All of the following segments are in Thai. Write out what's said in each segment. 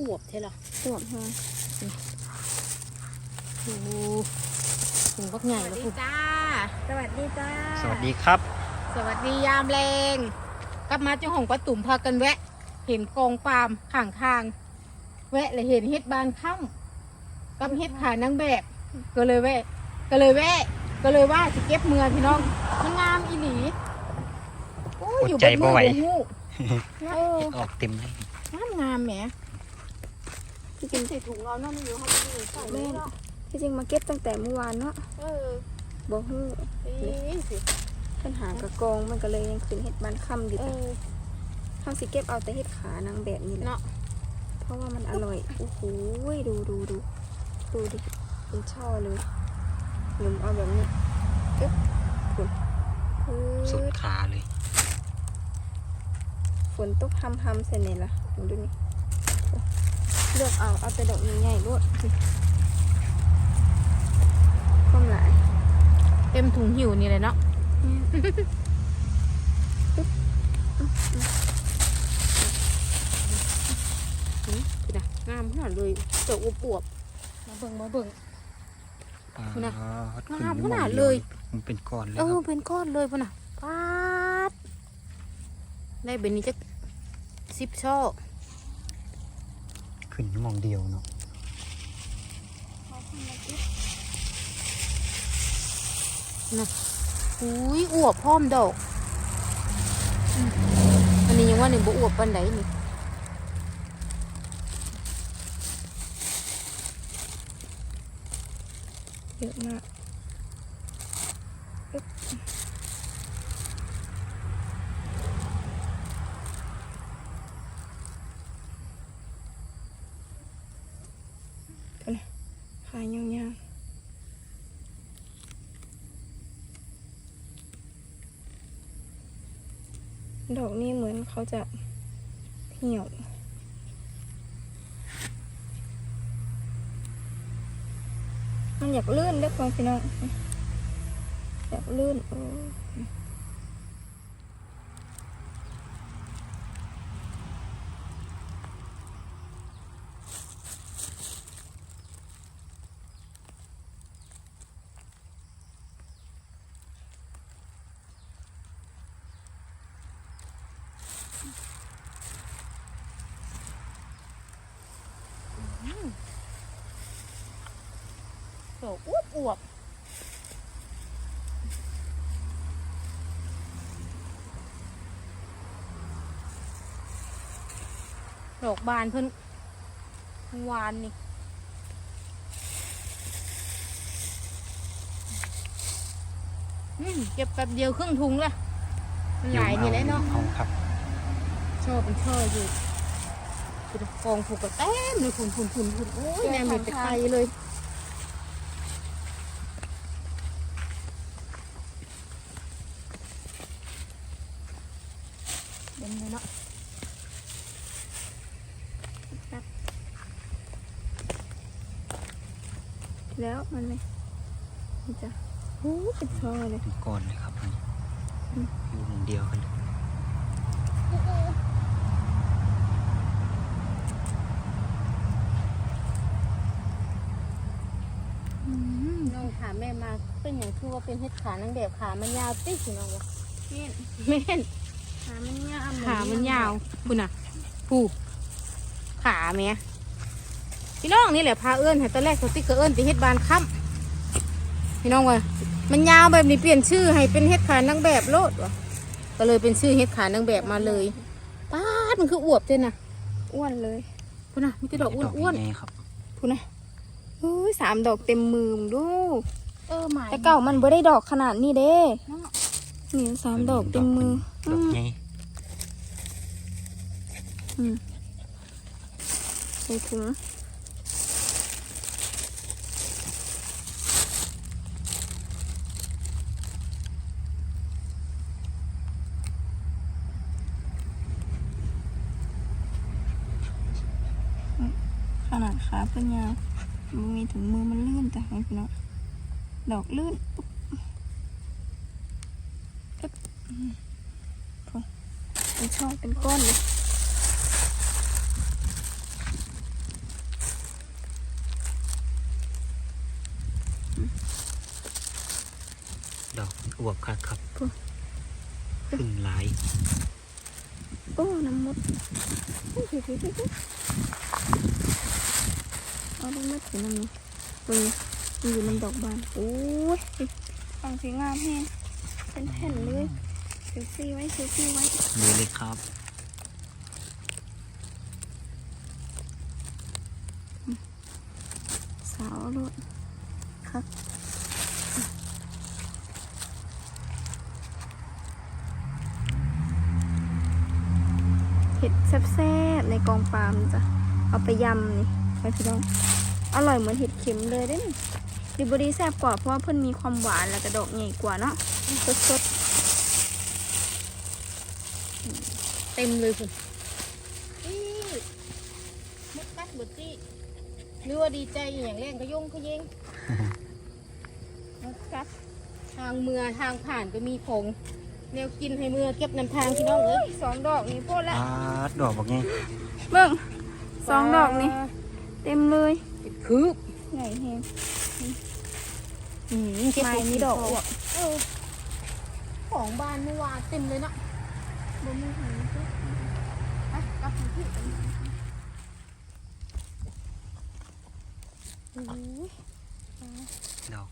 ออวบใช่หรออวบแฮงโอ้ถึงบักใหญ่แล้วคุณจ้า สวัสดีจ้า สวัสดีครับ สวัสดียามแรงกลับมาเจ้าของประตุ่มพากันแวะ เห็นกองปาล์มข้างทาง แวะเลยเห็นเฮ็ดบานค่ำกับเฮ็ดขานางแบบ ก็เลยแวะ ก็เลยแวะ ก็เลยว่าจะเก็บเมือพี่น้องมันงามอีหลีโอ้ยอยู่อดใจบ่ไหวบนมือเออเห็ดออกเต็มเลยงามงามๆแหม ที่จริงใส่ถุงเรานั่นอยู่ห้องนี้ใส่แม่แม่นที่จริงมาเก็บตั้งแต่เมื่อวานเนาะเออบ่ฮู้เอ้ยสิปัญหากระกองมันก็เลยยังขึ้นเฮ็ดบานค่ำอยู่เอจ้ะอเฮาสิเก็บเอาแต่เฮ็ดขานางแบบนี้แหละเนาะเพราะว่ามันอร่อยโอ้โหดูดูดูดูดิเป็นช่อเลยหนุ่มเอาแบบนี้อึ๊บฝุ่นปื๊สุดดขาเลย ฝนตกทำทำเสร็จเนี่ยละดูดูนี่โอ้ เลือกเอา เอาแต่ดอกใหญ่ๆด้วยนี่ก้มหลายเต็มถุงหิวนี่เลยเนาะคือนะงามขนาดเลยเจ้าอวบอวบๆมาเบิ่งมาเบิ่งคุณน่ะขึ้งามอยู่ขนาดหม้องเลย มันเป็นก้อนเลยเอคอรับเป็นก้อนเลยพ่อน่ะปาดได้เบนนี้จะสิบช่อ ขึ้นอยู่หมองเดียวเนาะนะอุ้ยอวบพร้อมดอกอืมอันนี้ยังว่านี่บ่อวบปันใดนี่เยอะมากอึ๊บกันนะขายยาวๆดอกนี้ เขาจะเหี่ยว มันอยากลื่นเด้อพ่อพี่น้องอยากลื่นโอ้ อกอวบอวบดอกบานเพิ่นเมื่อวานนี่อืมเก็บแป๊บเดียวครึ่งถุงละมันหลายนี่แหละเนาะเอาครับ ชอบเป็นช่ออยู่คือ กองผูกกระเต็มเลยฝุ่นฝุ่นฝุ่นฝุ่นโอ้ยแนวมีแต่ไข่เลยเต็มเลยเนาะแล้วมันไหมนี่จ้ะโอ้เป็นช่อเลยเป็นก้อนเลยครับอันนี้อยู่หมองเดียวกันเลย อืมน้องถาม แม่มาเป็นอย่างคือว่าเป็นเห็ดขานางแบบขามันยาวติ๊กสิน้องวะเม่นแม่นขามันยาวขามันยาวคุณน่ะผูขาแม่พี่น้องนี่แหละพาเอื้อนให้ตอนแรกเขาติ๊กก็เอื้อนแต่เฮ็ดบานค่ำพี่น้องว่ามันยาวแบบนี้เปลี่ยนชื่อให้เป็นเฮ็ดขานางแบบโลดวะก็เลยเป็นชื่อเฮ็ดขานางแบบมาเลยป้าดมันคืออวบเจ้นะอ้วนเลยคุณน่ะมีแต่ดอกอ้วนใหญ่ๆครับพูนะ อุ้สามดอกเต็มมือมึงดูเออหมายแต่เก่ามันไม่ได้ดอกขนาดนี้เด้นี่สามดอกเต็มมือดอกไงใส่ถุงขนาดขาเป็นยัง มันมีถุงมือมันลื่นจ้ะพี่น้องดอกลื่นปุ๊บอึ๊บอืมพอเป็นช่องเป็นก้อนเลยดอกอวบครับครับขึ้นหลายโอ้น้ำมดอุ๊ยอุ๊ยอุ๊ยอุ๊ย เอาได้มาถึงน้ำนี้ตรงนี้มันอยู่น้ำดอกบานโอ้ยฟังสีงามแฮงเป็นแผ่นเลยเซลฟี่ไว้เซลฟี่ไว้ดูเลยครับสาวโลดครับเห็ดแซ่บๆในกองปาล์มจ้ะเอาไปยำนี่ ไปพี่น้อง อร่อยเหมือนเห็ดเข็มเลยเด้นี่ดิบดีแซ่บกว่าเพราะว่าเพิ่นมีความหวานแล้วก็ดอกใหญ่กว่าเนาะสดเต็มเลยคุณอี้มุดมัดหมดที่หรือว่าดีใจอหย่างแรงก็ยงก็เยงๆนะครับ ทางเมือทางผ่านก็มีผงแนวกินให้เมือเก็บนำทางพี่น้องเอ้ยสองดอกนี่โพดละอาดดอกบอกไงเบิ่งสองดอกนี่ เต็มเลยเป็นคืบใหญ่แฮงอืมเก็บไม้นี่ดอกอวบเออของบ้านเมื่อวานเต็มเลยเนาะบ่มีหันก็ไปกลับที่โอ้ยดอก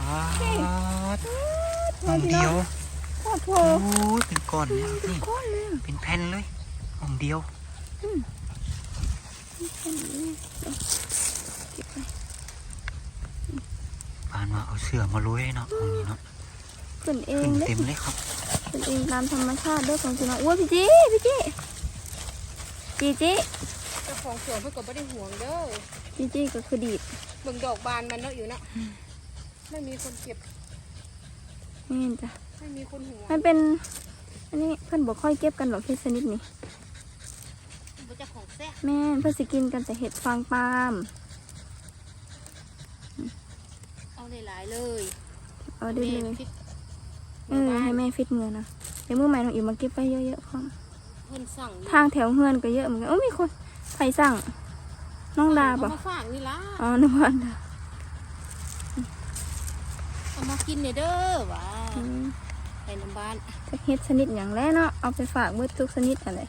อาดหอมเดียว โคตร โพโอ้ยเป็นก้อนเลยครับนี่ก้อนเลยเป็นแผ่นเลยหอมเดียวปานว่าเอาเสือมาลุยเนาะตรงนี้เนาะขึ้นเอขึ้งนเด้เต็มเลยครับขึ้นเองตามธรรมชาติเด้วยของพี่น้องอ้วนพี่จีพี่จีจีจีเจ้าของสวนเพื่อก็ไม่ได้ห่วงเด้อจีจีก็คือดีดเบิ่งดอกบานมันเนาะอยู่เนาะไม่มีคนเก็บนี่นจ้ะ ไม่มีคนห่วงมันเป็น อันนี้เพิ่นบอกค่อยเก็บกันหรอกเห็ดชนิดนี้มันจะของแซ่บแม่นเพิ่นสิกินกันแต่เห็ดฟางปาล์มเอาหลายๆเลยเอาได้เลยแม่พริกเออให้แม่ฟิตเงินนะเดี๋ยวเมื่อใหม่น้องอิ๋วมาเก็บไปเยอะๆพร้อมเพิ่นสั่งทางแถวเฮือนก็เยอะเหมือนกันโอ้มีคนใครสั่ง น้องดาเอบอกมาฝากนี่ล่ะอ๋อนึกว่าดาเอามากินเนี่ยเด้อว้าอืม ไปน้ำบ้านจักเฮ็ดชนิดอย่างแรกเนาะเอาไปฝากเบิดทุกชนิดอะไร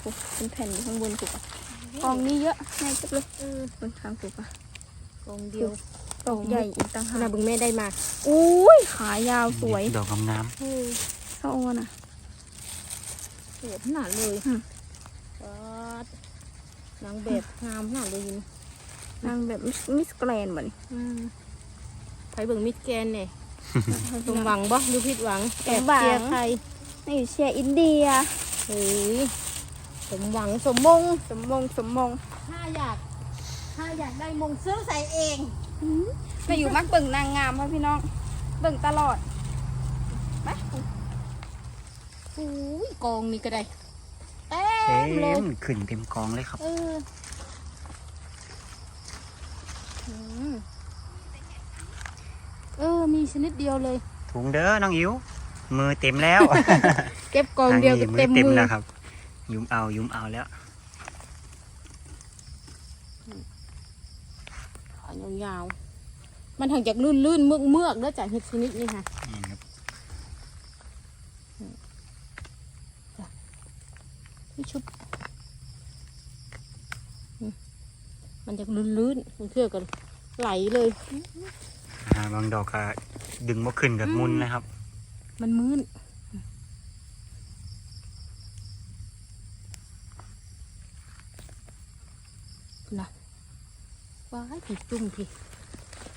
โอ้เป็นแผ่นอยู่ข้างบนกูปะกองนี้เยอะแม่เก็บเลยเออบนทางกูปะกองเดียวดอกใหญ่อีกต่างขหานาดกเบิ่งแม่ได้มาอุ้ยขายาวสวยดอกงามเออสะโอน่ะสวยขนาดเลยอืมว้าดนางแบบงามขนาดเลยยินนางแบบมิสแกรนด์เหมือนอืมไปเบิ่งมิดแกนเนี่ย สมหวังบ่หรือผิดหวังแอบเชียร์ใครนี่อยู่เชียร์อินเดียเฮ้ยสมหวังสมมง สมมงสมมง ถ้าอยาก ถ้าอยากได้มงซื้อใส่เองมาอยู่มักเบิ่งนางงามพ่อพี่น้อง เบิ่งตลอดมาอุ้ยกองนี่ก็ได้เต็ๆเต็มเลยมขึ้นเต็มกองเลยครับ เอออืม เออ มีชนิดเดียวเลย ถุงเด้อน้องอิ๋วมือเต็มแล้ว เก็บกองเดียวก็ทางนี้เต็มมือแล้วครับ ยุมเอายุมเอาแล้วขายาวๆมันทางจากลื่นลื่นๆเมือกเมือกๆแล้วจากเห็ดชนิดนี้ค่ะนี่ครับพี่ชุบอืมมันจากลื่นลื่นๆมันเชื่อกันไหลเลยอ่า บางดอกก็ดึงมาขึ้นกับมุนนะครับ มันมืนนะว้ายผีจุ่มที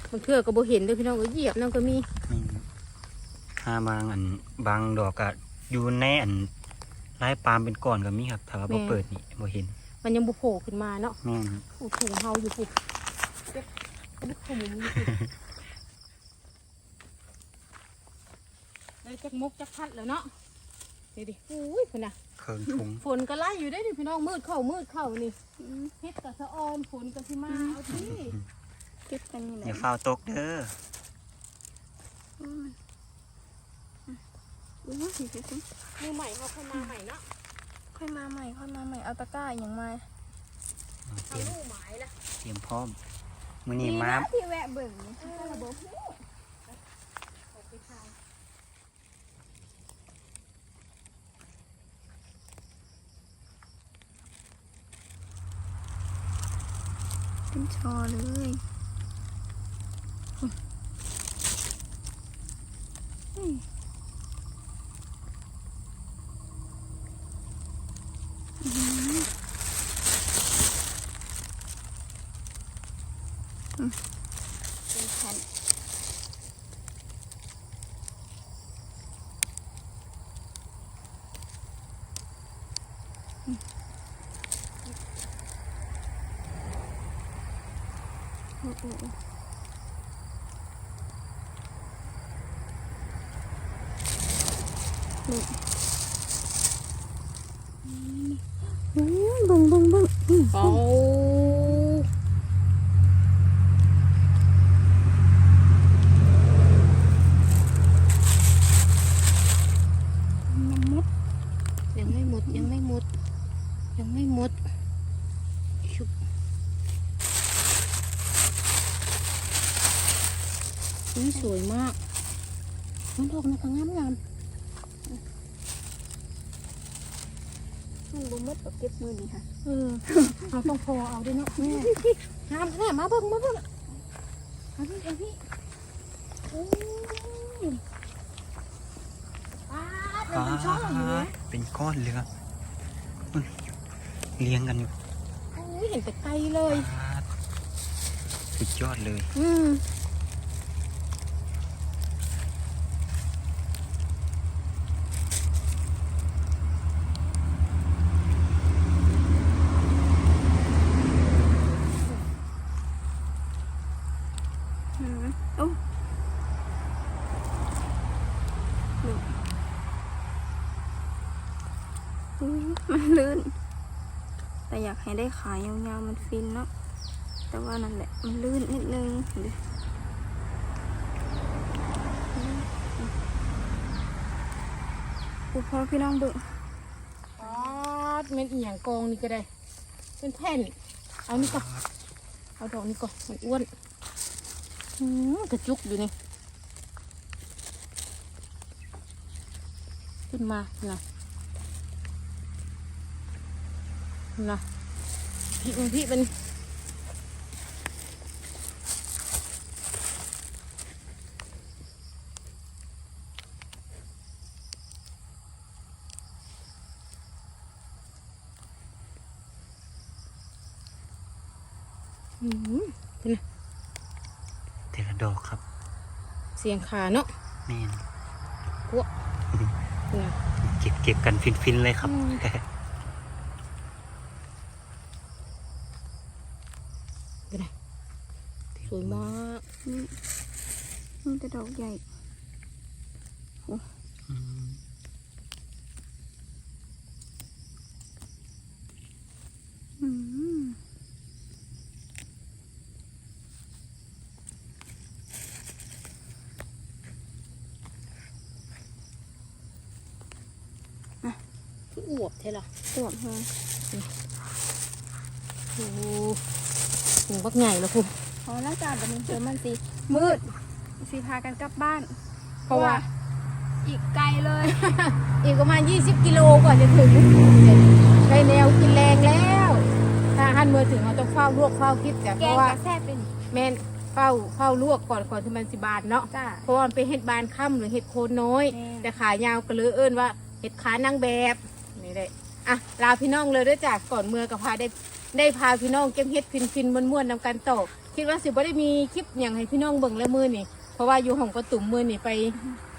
มันเชื่อก็บ่เห็นเด้วยพี่น้องก็เหยียบนั่นก็มีนี่ครับถ้าบางอันบางดอกก็อยู่ในอันลายปาล์มเป็นก้อนก็มีครับถ้าว่าบ่เปิดนี่บ่เห็น มันยังบุโผล่ขึ้นมาเนาะแม่นครับอู้ถุงเฮาอยู่ปุ๊บมุกขมุมนี่สิ ได้จักมุกจักพัดแล้วเนาะเดี๋ยวดิอุ้ยคุณน่ะเคิงถุงฝนก็ไล่อยู่ได้ดิพี่น้องมืดเข้ามืดเข้านี่อืมเฮ็ดกับสะออนฝนกับสิมาเอาที่เก็บกันนี่แหอย่าละเฝ้าวตกเด้ออืมอุ้ยสิสิสิมือใหม่เขาเข้ามาใหม่เนาะค่อยมาใหม่ค่อยมาใหม่เอาตะกร้าอย่างมาเตเอารียมลูกหมายละเตรียมพร้อมมื้อนี้มาดีะที่แวะเบิ่งนี่ก็ระบบ ออกไปทาง เป็น ช่อเลยเฮ้ยอื้อหืออืมเป็นแผ่น โอ้โหนี่อืมเบิ่งเบิ่งเบิ่งอืมเอาน้ำมดยังไม่หมดยังไม่หมดยังไม่หมดชุบ นี่สวยมากมันดอกนะคะงามงามมันบ่มดกับเก็บมือนี่ค่ะ เออเราต้องพอเอาด้วยเนาะแม่งามแท้มาเบิ่งมาเบิ่งเอาพี่เอาพี่โอ้ยป้าดมันเป็นช่องอยู่นะเป็นก้อนเลยครับอุ๊ยเลี้ยงกันอยู่โอ้ยเห็นแต่ไกลเลยปาดสุดยอดเลย อืม อืมโอ้ดูอุ๊ยมันลื่น แต่อยากให้ได้ขายยาวๆมันฟินเนาะแต่ว่านั่นแหละมันลื่นนิดนึงเดี๋ยวอุพอพี่น้องเบิ่งปาดเม็ดอีหยังกองนี่ก็ได้ เป็นแผ่น เอานี่ก่อนเอาดอกนี้ก่อนมันอ้วนอืมกระจุกอยู่นี่ ขึ้นมานะ นะพี่มันพี่เป็นอืมเป็นไงเทละดอกครับ เสียงขาเนาะแม่นกลัวเป็นไงเก็บเก็บกันฟินๆเลยครับ อืมเป็นไงสวยมากนี่นี่แต่ดอกใหญ่อืมอืม啊คืออวบเท่หรอปวดแฮงโอ้ โหหูบักใหญ่แล้วคุณพอแล้วจ้าบัดนี้เจอมันสิมืดสิพากันกลับบ้าน เพราะว่า อีกไกลเลย อีกประมาณ 20 กิโลกว่าจะถึงได้แนวกินแรงแล้ว ถ้าหันเมื่อถึงเราต้องเฝ้าลวกเฝ้าคิดแต่เพแกงราะว่ากระแซ่บเป็น แม่นเฝ้าเฝ้าลวกก่อนก่อนที่มันสิบานเนาะ จ้า เพราะว่ามันเป็นเห็ดบานค่ำหรือเห็ดโคนน้อย แม่ แต่ขายาวก็เลยเอิ้นว่าเห็ดขานางแบบนี่ได้อะลาพี่น้องเลยด้วยจ้ะก่อนเมื่อกับพาได้ ได้พาพี่น้องเก็บเห็ดฟินฟินๆม้วนๆนำกันต่อคิดว่าสิบ่ได้มีคลิปอย่างให้พี่น้องเบิ่งแล้วมือนี่เพราะว่าอยู่ห้องประตุ่มมือนี่ไป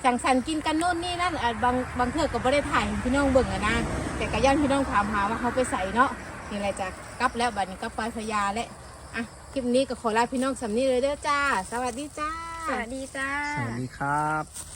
สังสรรค์กินกันโน่นนี่นั่นอะบางบางเทื่อก็บ่ได้ถ่ายให้พี่น้องเบิ่งอะนะแต่ก็ย่านพี่น้องถามหาว่าเขาไปใส่เนาะนี่แหละจ้ะกลับแล้วบัดนี้กลับไปพญาแล้วอะคลิปนี้ก็ขอลาพี่น้องสำนี้เลยเด้อจ้า สวัสดีจ้า สวัสดีจ้า สวัสดีครับ